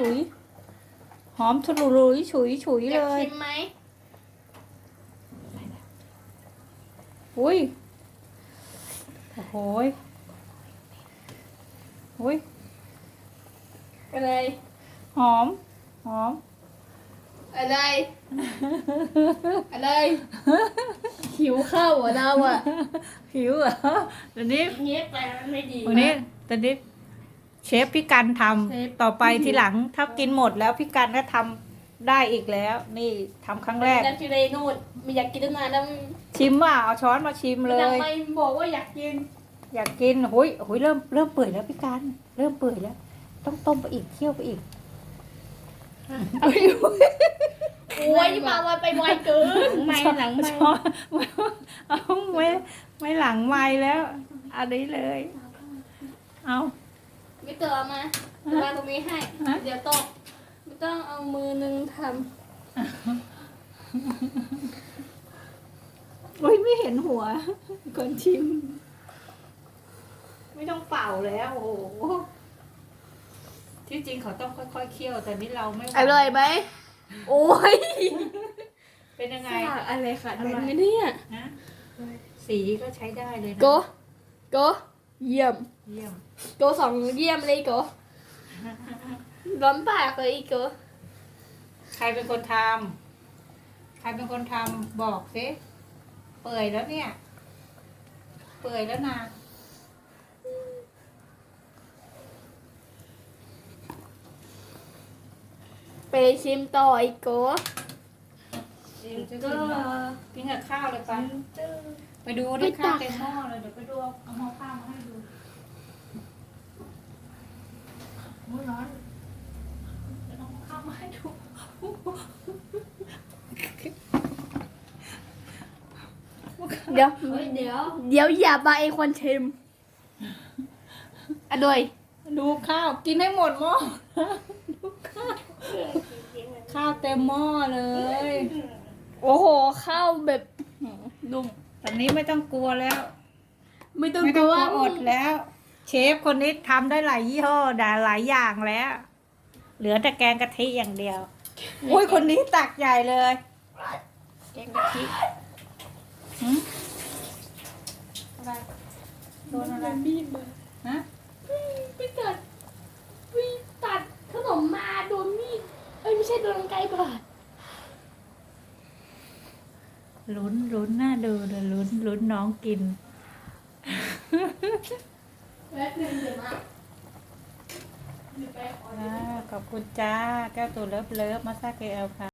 ฉุย หอมทะลุลุยฉุยฉุยอเลยายกชิมไหมอุ้ย โอ้โหยอุ้ย อะไร หอม หอม อะไร อะไร หิวข้าวเหรอเราอะ หิวเหรอตอนนี้เงียบไปมันไม่ดีวันนี้ตอนนี้ เชฟพี่กันทเชฟำต่อไปทีหลังถ้ากินหมดแล้วพี่กันก็ทำได้อีกแล้ว นี่ทำครั้งแรกนั่นคือเรนูดไม่อยากกินตั้งนานแล้วชิมว่าเอาช้อนมาชิมเลทำยไมบอกว่าอยากกินอยากกินหุยหุยเริ่มเริ่มเปื่อยแล้วพี่กันเริ่มเปื่อยแล้ว ต้องต้มไปอีกเคี่ยวไปอีกโอ้ยมาวันไปไวเกินไม่หลังไม่ช้อนเอาไม่ไม่หลังไม้แล้วอันนี้เลย เอา ไม่เติมมาเดี๋ยววางตรงนี้ให้ ฮะ เดี๋ยวตกไม่ต้องเอามือนึงทโอ้ยไม่เห็นหัวก่อนชิม ไม่ต้องเป่าแล้วโอ้โหที่จริงเขาต้องค่อยๆเคี่ยว แต่นี่เราไม่ไหวำอร่อยไหมโอ้ยเป็นยังไง อะไรค่ะอร่อยไหมเนี่ย นะ สีก็ใช้ได้เลยนะ โก โก เยี่ยม เยี่ยมโกสองเยี่ยมเลยโกร้อนปากเลยอีกโกใครเป็นคนทำใครเป็นคนทำบอกสิ เปื่อยแล้วเนี่ย เปื่อยแล้วนะไปชิมต่ออีกโกก็กินกับข้าวเลยปะไปดูไปดิตัข้าวกเต็มหม้อเลยเดี๋ยวไปดูเอาเอาหม้อข้าวมาให้ดูมื้อร้อนเดี๋ยวเอาหม้อข้าวมาให้ดู เดี๋ยวเดี๋ยวเดี๋ยวอย่าบาไอคนชิมอร่อย ดูข้าวกินให้หมดหม้อ ดูข้าว ข้าวเต็มหม้อเลย โอ้โหข้าวแบบนุ่มตอนนี้ไม่ต้องกลัวแล้ว ไม่ต้องไม่กต้องลัวกลัวอดแล้ว เชฟคนนี้ทำได้หลายยี่ห้อด่าหลายอย่างแล้ว เหลือแต่แกงกะทิอย่างเดียว อุ้ยคนนี้ตักใหญ่เลย แกงกะทิหืมอะไร โดนอะไรมีดมาฮะไปตัดวิตัดขนมมาโดนมีดเอ้ยไม่ใช่โดนไกลบาดลุ้นลุ้นน่าดูเลยลุ้นลุ้นน้องกินแป๊บนึงเดี๋ยวมาเดี๋ยวไปขออ่าขอบคุณจ้า แก้วตัวเลิฟเลิฟมาซาเกลค่ะ